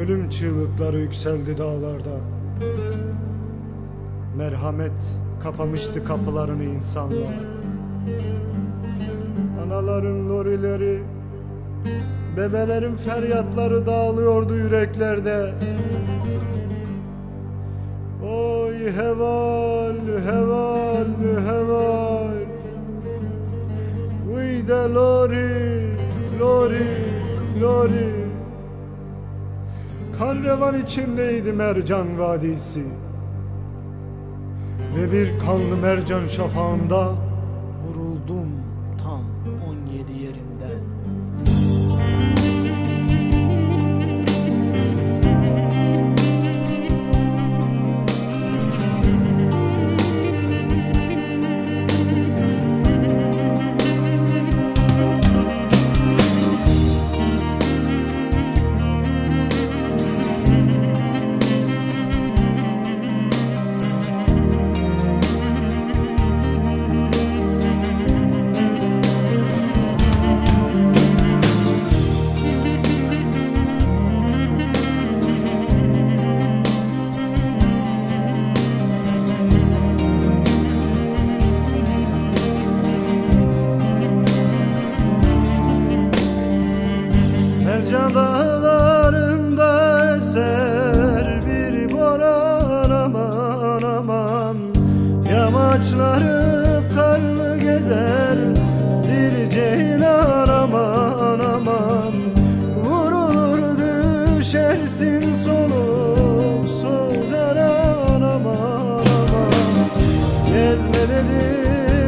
Ölüm çığlıkları yükseldi dağlarda. Merhamet kapamıştı kapılarını insanlığa Anaların lorileri Bebelerin feryatları dağılıyordu yüreklerde. Oy heval, heval, heval. Uy de lori, lori, lori Kan içindeydi Mercan Vadisi. Ve bir kanlı mercan şafağında saçları karlı gezer Bir ceylan aman. Aman Vurulur düşersin soluk solcaran aman aman. Gezme dedim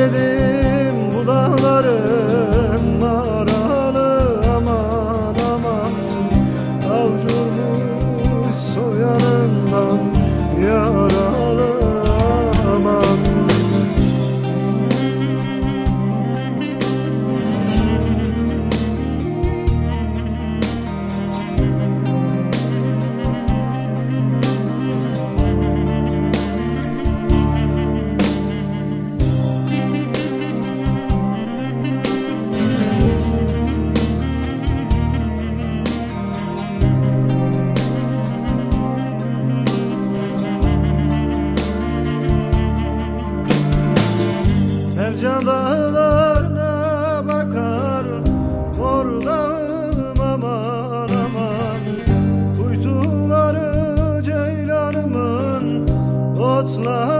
dedim bu dağları. Gonca dağlarına bakar? Ordağım aman aman. Kuytuları ceylanımın Otlar